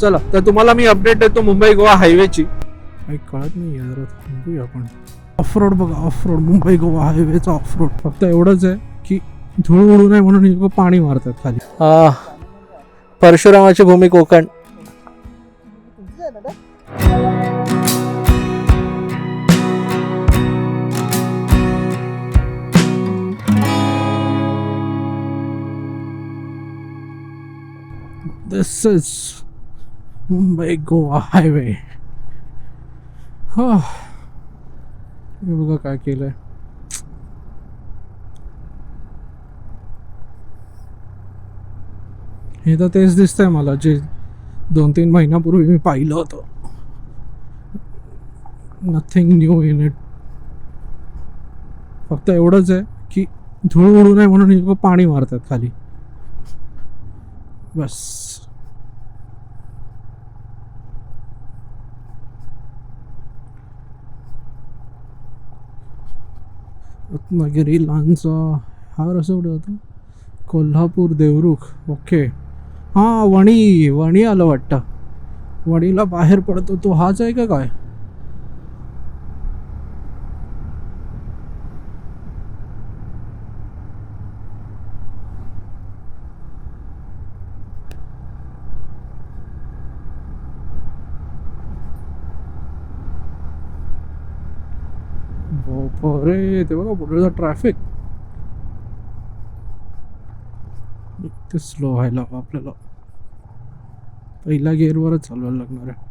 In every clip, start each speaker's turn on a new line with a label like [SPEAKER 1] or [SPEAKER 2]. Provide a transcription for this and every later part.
[SPEAKER 1] चला तर तुम्हाला मी अपडेट देतो मुंबई गोवा हायवेची काही कळत नाही जरा थांबूया आपण. ऑफ रोड बघा ऑफ रोड मुंबई गोवा हायवेचा ऑफ रोड फक्त एवढंच आहे की धूळ उडू नये म्हणून लोकं पाणी मारतात खाली. परशुरामाची भूमी Konkan. This is Mumbai Goa highway. हा. हे बघा काय केलंय. हे तर तेच दिसतंय मला जे दोन तीन महिन्यापूर्वी मी पाहिलं होतं. नथिंग न्यू इन इट फक्त एवढंच आहे की धूळ उडू नये म्हणून पाणी मारतात खाली. बस. रत्नागिरी लांजा हा रसवडं होतं कोल्हापूर देवरुख. ओके. हां वणी वणी आलं वाटतं. वणीला बाहेर पडतो तो हाच आहे का काय? अरे ते बघा पुढे ट्रॅफिक ते स्लो व्हायला हवं आपल्याला पहिल्या गेअरवरच चालवायला लागणार आहे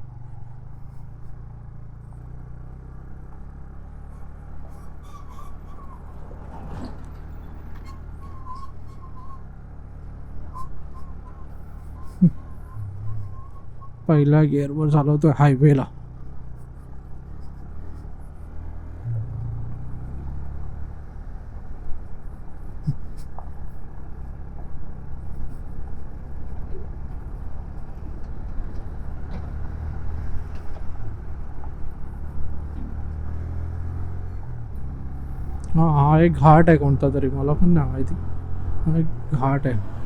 [SPEAKER 1] पहिल्या गेअरवर चालवतोय हायवेला हा एक घाट आहे कोणता तरी मला पण नाही माहिती. हा एक घाट आहे.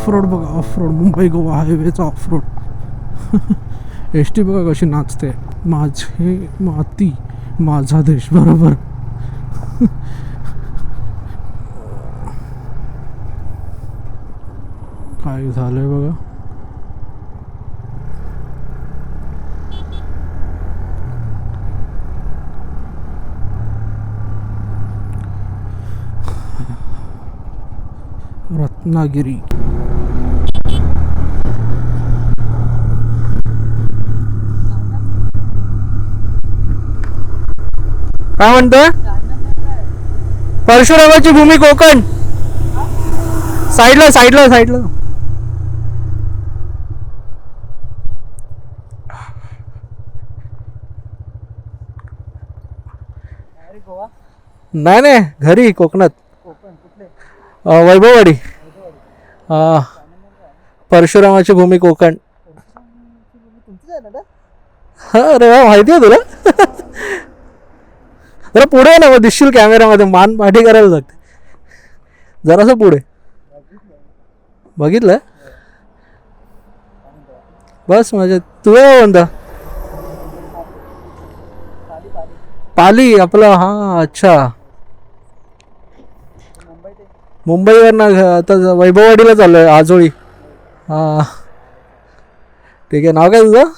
[SPEAKER 1] ऑफ रोड बघा ऑफ रोड मुंबई गोवा हायवेचा ऑफ रोड एस टी बघा कशी नाचते. माझे माती माझा देश बरोबर. काय झालंय बघा. रत्नागिरी. काय म्हणतोय? परशुरामाची भूमी कोकण. साईडला साईडला साईडला. नाही नाही घरी कोकणात. वैभववाडी. परशुरामाची भूमी कोकण. हा अरे वा माहिती आहे तुला? जरा पुढे ना मग दिसशील कॅमेरामध्ये मान पाठी करायला लागते जरासं पुढे. बघितलं? बस म्हणजे तू कोणता पाली आपलं हां अच्छा. मुंबईवरनं आता वैभववाडीला चाललं आहे आजोळी. हां. ठीक आहे नाव काय तुझं?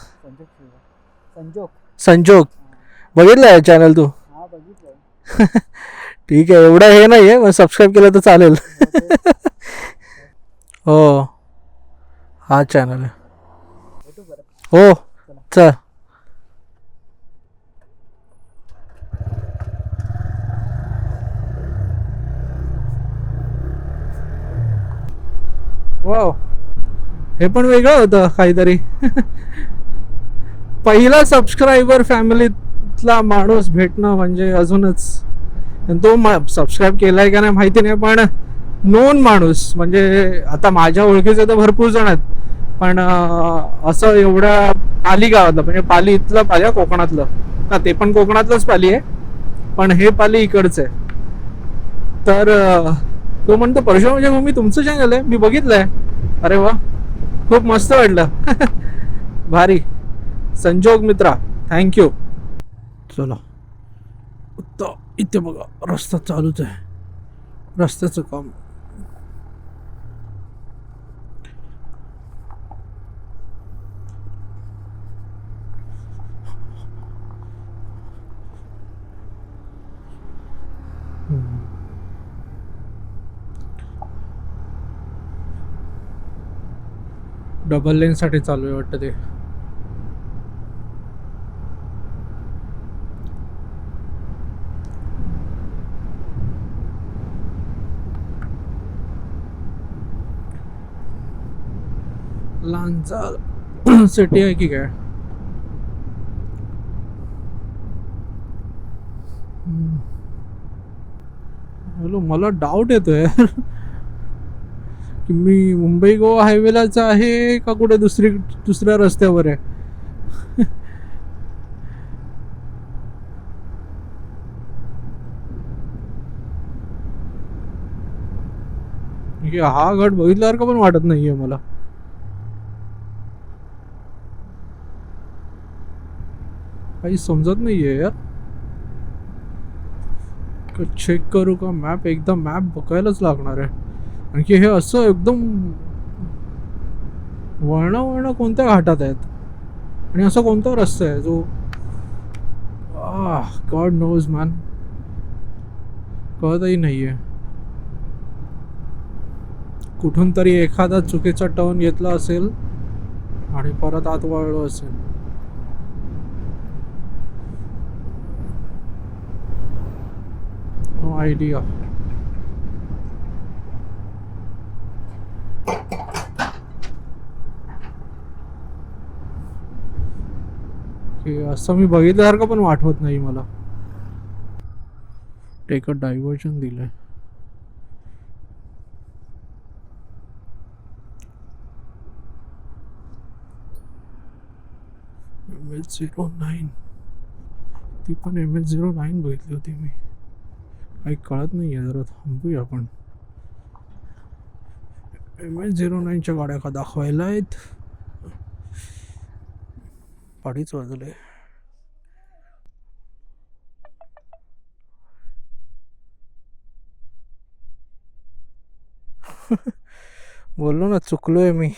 [SPEAKER 2] संजोग.
[SPEAKER 1] संजोग. बघितलं आहे चॅनल तू? ठीक आहे एवढं हे नाही आहे मग सबस्क्राईब केलं तर चालेल. हो. हा चॅनल आहे. हो चल. वाव हे पण वेगळं होतं काहीतरी. पहिला सबस्क्रायबर फॅमिलीतला माणूस भेटणं म्हणजे अजूनच. तो सबस्क्राईब केलाय का नाही माहिती नाही पण नोन माणूस म्हणजे आता माझ्या ओळखीचे तर भरपूर जण आहेत. पण असं एवढ्या पाली गावातलं म्हणजे पाली इथलं पाली कोकणातलं. ना ते पण कोकणातलंच पाली आहे पण हे पाली इकडचं आहे. तर तो म्हणतो परशुराम म्हणजे मम्मी मी तुमचं चॅनल आहे? मी बघितलंय. अरे वा खूप मस्त वाटलं. भारी. संजोग मित्रा थँक्यू चला. उत्तम. इथे बघा रस्ता चालूच आहे. रस्त्याचं काम. डबल लेनसाठी चालू आहे वाटतं ते. लांजा सिटी आहे की काय? हॅलो मला डाऊट येतोय. की मी मुंबई गोवा हायवेलाच आहे का कुठे दुसरी दुसऱ्या रस्त्यावर आहे? हे हा घट बघितल्यासारखं पण वाटत नाहीये मला. काही समजत नाहीये यार. चेक करू का मॅप एकदा मॅप बघायलाच लागणार आहे. आणखी हे असं एकदम वळणं वळणं कोणत्या घाटात आहेत? आणि असा कोणता रस्ता आहे जो गॉड नोज मॅन कळतही नाहीये. कुठून तरी एखादा चुकीचा टर्न घेतला असेल आणि परत आत वळलो असेल. Idea. आयडिया की असं मी बघितल्यासारखं पण वाटवत नाही मला. टेक अ डायव्हर्जन दिलंय. एम एच झिरो नाईन ती पण एम एच झिरो नाईन बघितली होती मी. काही कळत नाही आहे जरा थांबूया आपण. एम एच झिरो नाईनच्या गाड्या का दाखवायला आहेत? पाडीच वाजले. बोललो ना चुकलोय मी.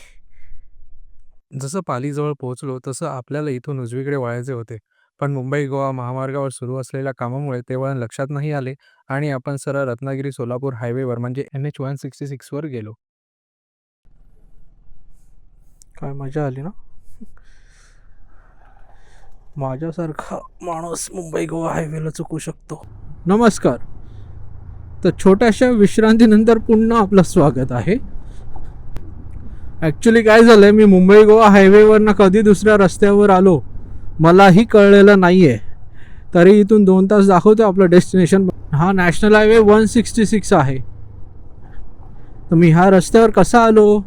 [SPEAKER 3] जसं पालीजवळ पोहोचलो तसं आपल्याला इथून उजवीकडे वळायचे होते. पण मुंबई गोवा महामार्गावर सुरू असलेल्या कामामुळे ते वळण लक्षात नाही आले आणि आपण सरळ रत्नागिरी सोलापूर हायवेवर म्हणजे एन एच वन सिक्स्टी सिक्सवर गेलो.
[SPEAKER 1] काय मजा आली ना? माझ्यासारखा माणूस मुंबई गोवा हायवेला चुकू शकतो. नमस्कार. तर छोट्याशा विश्रांतीनंतर पुन्हा आपलं स्वागत आहे. ॲक्च्युली काय झालं आहे मी मुंबई गोवा हायवेवरनं कधी दुसऱ्या रस्त्यावर आलो मलाही कळलेलं नाही आहे तरी इथून दोन तास दाखवतो आपलं डेस्टिनेशन हा national highway one sixty six आहे. तर मी ह्या रस्त्यावर कसा आलो?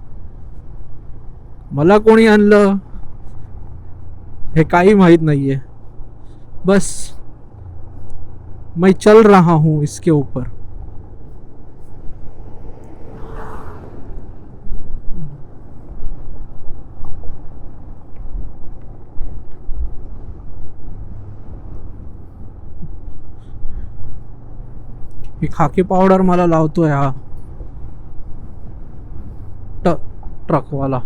[SPEAKER 1] मला कोणी आणलं? हे काही माहीत नाही आहे बस. मैं चल रहा हूँ इसके ऊपर. ही खाकी पावडर मला लावतोय हा. ट ट्रकवाला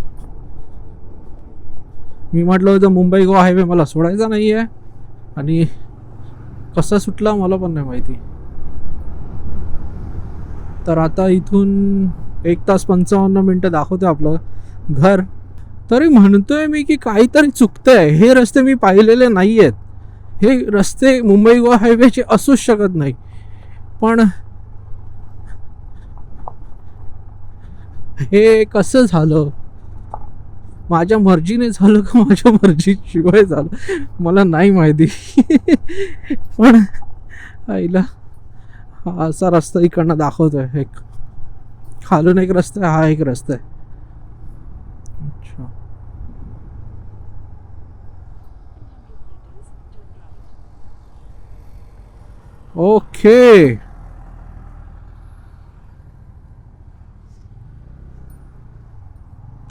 [SPEAKER 1] मी म्हटलं होतं मुंबई गोवा हायवे मला सोडायचा नाही आहे आणि कसा सुटला मला पण नाही माहिती. तर आता इथून एक तास पंचावन्न मिनटं दाखवते आपलं घर. तरी म्हणतोय मी की काहीतरी चुकतंय. हे रस्ते मी पाहिलेले नाही आहेत हे रस्ते मुंबई गोवा हायवेचे असूच शकत नाही. पण हे कसं झालं? माझ्या मर्जीने झालं का माझ्या मर्जीशिवाय झालं? मला नाही माहिती. पण आईला हा असा रस्ता इकडनं दाखवतोय. एक खालून एक रस्ता आहे हा एक रस्ता आहे. अच्छा. ओके.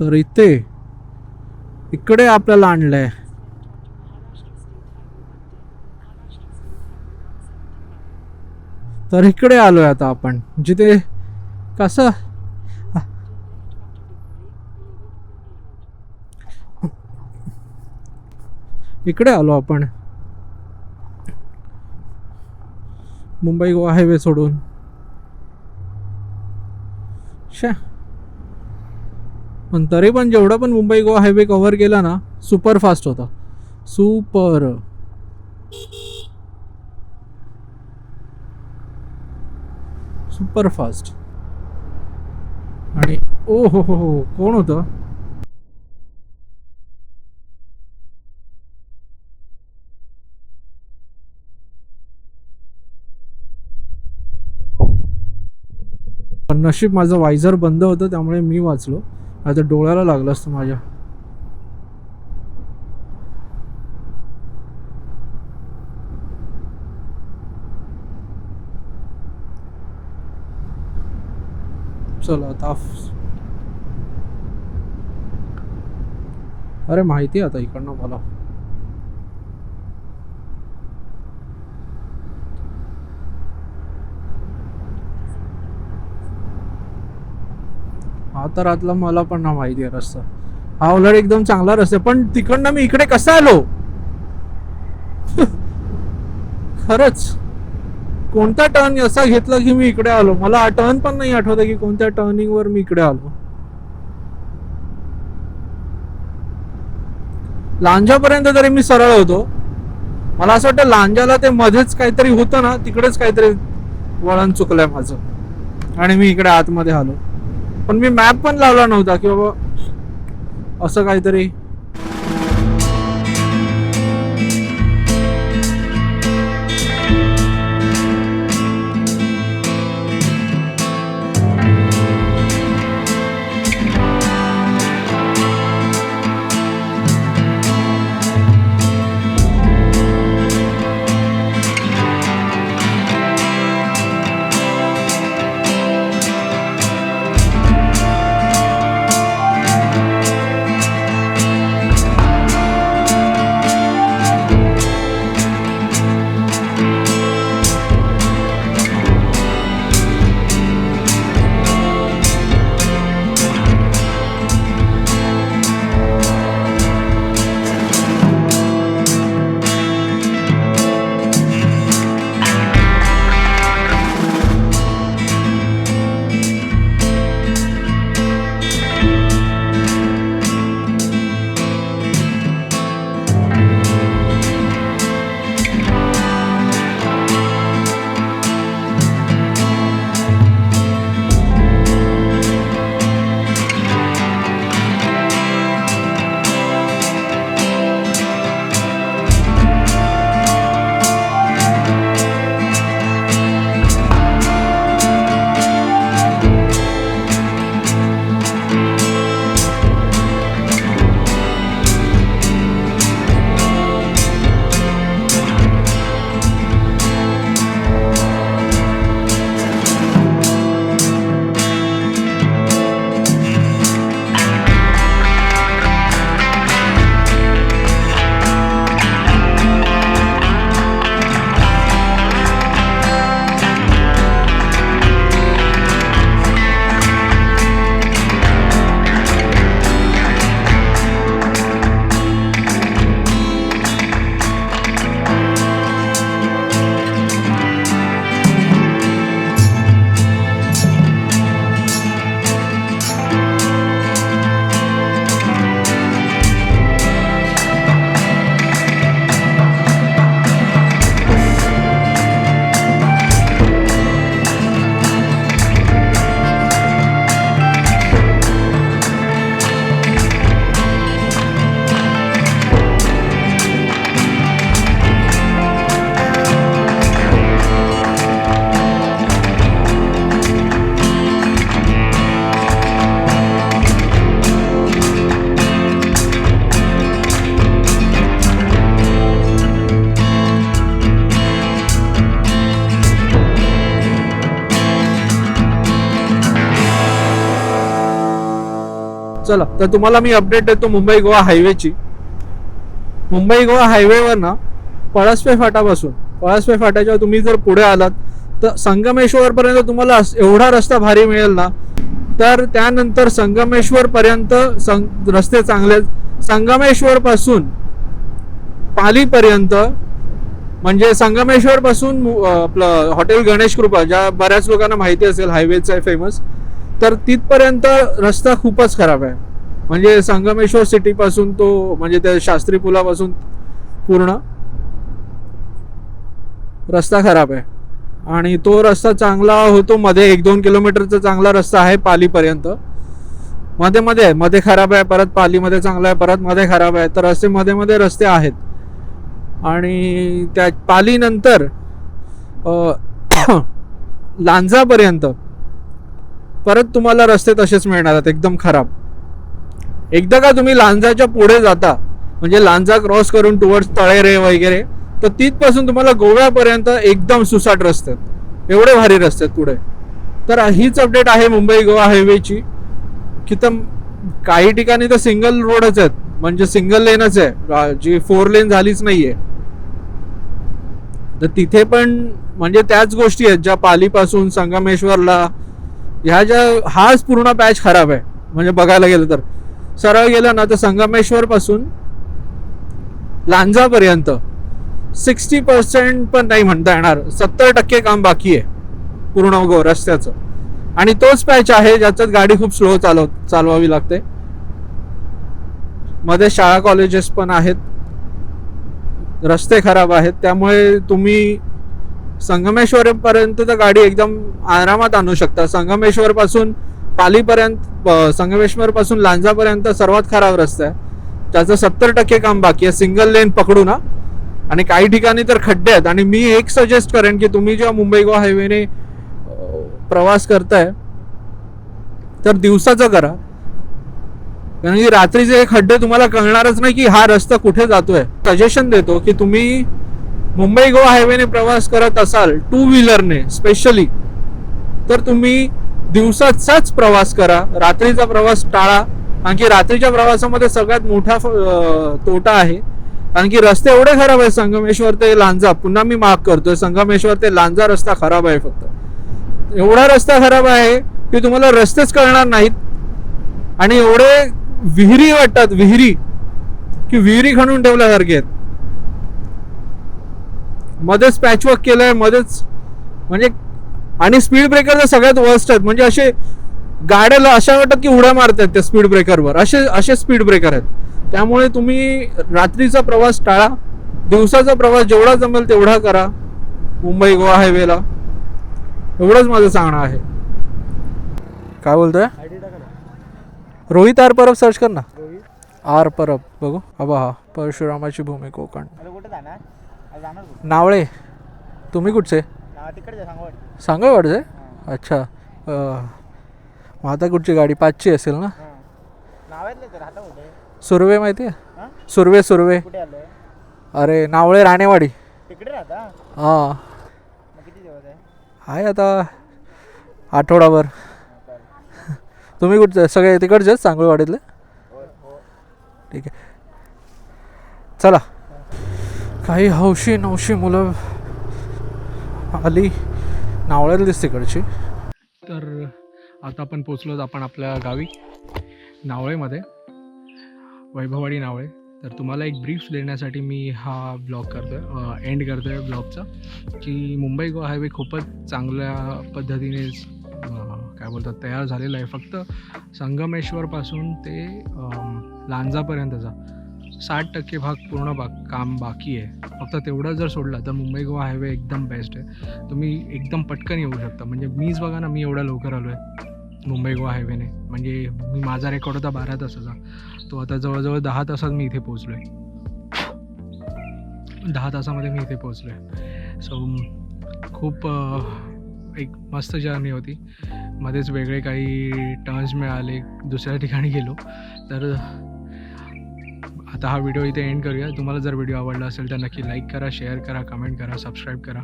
[SPEAKER 1] तर इथे इकडे आपल्याला आणलंय. तर इकडे आलोय आता आपण जिथे कसं? इकडे आलो आपण. मुंबई गोवा हायवे सोडून. शा. पण तरी पण जेवढा पण मुंबई गोवा हायवे कव्हर केला ना सुपर फास्ट होता. सुपर सुपर फास्ट आणि ओ हो हो हो कोण होतं? पण नशीब माझं वायझर बंद होतं त्यामुळे मी वाचलो. आता डोळ्याला लागलं असतं माझ्या. चला आता अरे माहिती आहे आता इकडनं मला. हा तर आतला मला पण ना माहिती आहे रस्ता. हा उलट एकदम चांगला रस्ता पण तिकडनं मी इकडे कसा आलो? खरंच. कोणता टर्न असा घेतला की मी इकडे आलो? मला हा टर्न पण नाही आठवत की कोणत्या टर्निंग वर मी इकडे आलो. लांजापर्यंत तरी मी सरळ होतो. मला असं वाटतं लांजाला ते मध्येच काहीतरी होतं ना तिकडेच काहीतरी वळण चुकलंय माझं. आणि मी इकडे आतमध्ये आलो. पण मी मॅप पण लावला नव्हता की बाबा असं काहीतरी. चला तर तुम्हाला मी अपडेट देतो मुंबई गोवा हायवेची मुंबई गोवा हायवेवर ना पळसपे फाटापासून पळसपे फाट्याच्या तुम्ही जर पुढे आलात तर संगमेश्वरपर्यंत तुम्हाला एवढा रस्ता भारी मिळेल ना तर त्यानंतर संगमेश्वर पर्यंत रस्ते चांगले आहेत. संगमेश्वर पासून पालीपर्यंत म्हणजे संगमेश्वर पासून आपलं हॉटेल गणेश कृपा ज्या बऱ्याच लोकांना माहिती असेल हायवेचं आहे फेमस तर तिथपर्यंत रस्ता खूपच खराब आहे. म्हणजे संगमेश्वर सिटीपासून तो म्हणजे त्या शास्त्री पुलापासून पूर्ण रस्ता खराब आहे. आणि तो रस्ता चांगला होतो मध्ये एक दोन किलोमीटरचा चांगला रस्ता आहे पालीपर्यंत. मध्ये मध्ये आहे मध्ये खराब आहे परत पालीमध्ये चांगला आहे परत मध्ये खराब आहे. तर असे मध्ये मध्ये रस्ते आहेत. आणि त्या पालीनंतर लांजापर्यंत परत तुम्हाला रस्ते तसेच मिळणार आहेत एकदम खराब. एकदा का तुम्ही लांजाच्या पुढे जाता म्हणजे लांजा क्रॉस करून टुवर्ड्स तळेरे वगैरे तर तिथपासून तुम्हाला गोव्यापर्यंत एकदम सुसाट रस्ते आहेत. एवढे भारी रस्ते आहेत पुढे. तर हीच अपडेट आहे मुंबई गोवा हायवेची की तर काही ठिकाणी तर सिंगल रोडच आहेत म्हणजे सिंगल लेनच आहे. जी फोर लेन झालीच नाहीये. तर तिथे पण म्हणजे त्याच गोष्टी आहेत ज्या पालीपासून संगमेश्वरला ह्या ज्या हाच पूर्ण पॅच खराब आहे म्हणजे बघायला गेलं तर. सरळ गेलं ना तर संगमेश्वर पासून लांजापर्यंत सिक्स्टी पर्सेंट पण नाही म्हणता येणार सत्तर टक्के काम बाकी आहे पूर्ण गो रस्त्याचं. आणि तोच पॅच आहे ज्याच्यात गाडी खूप स्लो चालव चालवावी लागते. मध्ये शाळा कॉलेजेस पण आहेत. रस्ते खराब आहेत त्यामुळे तुम्ही संगमेश्वर पर्यंत तर गाडी एकदम आरामात आणू शकता. संगमेश्वर पासून पालीपर्यंत संगमेश्वरपासून संगमेश्वर पासून लांजापर्यंत सर्वात खराब रस्ता आहे. त्याचं सत्तर टक्के काम बाकी आहे. सिंगल लेन पकडू ना. आणि काही ठिकाणी तर खड्डे आहेत. आणि मी एक सजेस्ट करेन की तुम्ही जेव्हा मुंबई गोवा हायवेने प्रवास करताय तर दिवसाचं करा. कारण की रात्रीचे हे खड्डे तुम्हाला कळणारच नाही की हा रस्ता कुठे जातोय. सजेशन देतो की तुम्ही मुंबई गोवा हायवेने प्रवास करत असाल टू व्हीलरने स्पेशली तर तुम्ही दिवसाचाच प्रवास करा रात्रीचा प्रवास टाळा. कारण की रात्रीच्या प्रवासामध्ये सगळ्यात मोठा फ- तोटा आहे. कारण की रस्ते एवढे खराब आहे संगमेश्वर ते लांजा. पुन्हा मी माफ करतोय संगमेश्वर ते लांजा रस्ता खराब आहे फक्त. एवढा रस्ता खराब आहे की तुम्हाला रस्तेच कळणार नाहीत. आणि एवढे विहिरी वाटतात विहिरी की विहिरी खणून ठेवल्यासारखे आहेत. मध्येच पॅचवर्क केलंय मध्येच म्हणजे आणि स्पीड ब्रेकर तर सगळ्यात वर्स्ट आहेत. म्हणजे असे गाड्याला अशा वाटत की उड्या मारतात त्या स्पीड ब्रेकरवर असे असे स्पीड ब्रेकर आहेत. त्यामुळे तुम्ही रात्रीचा प्रवास टाळा. दिवसाचा प्रवास जेवढा जमेल तेवढा करा. मुंबई गोवा हायवेला एवढंच माझं सांगणं आहे. काय बोलतोय? रोहित आर परब सर्च कर ना.
[SPEAKER 2] रोहित
[SPEAKER 1] आर परब. बघू. अबा हा. परशुरामाची भूमी कोकण. नावळे. तुम्ही कुठचे? सांगळवाडचे?
[SPEAKER 2] हां.
[SPEAKER 1] अच्छा. अं, मग आता कुठची गाडी? पाचची असेल ना?
[SPEAKER 2] हां.
[SPEAKER 1] सुर्वे माहिती आहे?
[SPEAKER 2] हां?
[SPEAKER 1] सुर्वे सुर्वे.
[SPEAKER 2] कुठे
[SPEAKER 1] अरे नावळे राणेवाडी.
[SPEAKER 2] तिकडे राहता?
[SPEAKER 1] हां.
[SPEAKER 2] मग किती दिवस आहे?
[SPEAKER 1] आहे आता आठवडाभर.
[SPEAKER 2] हां.
[SPEAKER 1] तुम्ही कुठचे? सगळे तिकडचेच सांगळवाडीतले?
[SPEAKER 2] हो हो
[SPEAKER 1] ठीक आहे. चला. काही हौशी नवशी मुलं आली. नावळ्यातलीच तिकडची तर आता आपण पोचलो आपण आपल्या गावी नावळेमध्ये. वैभववाडी नावळे. तर तुम्हाला एक ब्रीफ देण्यासाठी मी हा ब्लॉग करतो आहे एंड करतो आहे ब्लॉगचा की मुंबई गोवा हायवे खूपच चांगल्या पद्धतीने काय बोलतात तयार झालेला आहे. फक्त संगमेश्वरपासून ते लांजापर्यंतचा. साठ टक्के भाग पूर्ण बा काम बाकी आहे. फक्त तेवढं जर सोडलं तर मुंबई गोवा हायवे एकदम बेस्ट आहे. तुम्ही एकदम पटकन येऊ शकता. म्हणजे मीच बघा ना मी एवढ्या लवकर आलो आहे मुंबई गोवा हायवेने म्हणजे मी माझा रेकॉर्ड होता बारा तासाचा. तो आता जवळजवळ दहा तासात मी इथे पोचलो आहे दहा तासामध्ये मी इथे पोचलो आहे सो खूप एक मस्त जर्नी होती. मध्येच वेगळे काही टर्न्स मिळाले. दुसऱ्या ठिकाणी गेलो. तर आता हा व्हिडिओ इथे एंड करूया. तुम्हाला जर व्हिडिओ आवडला असेल तर नक्की लाईक करा शेअर करा कमेंट करा सबस्क्राईब करा.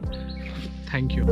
[SPEAKER 1] थँक्यू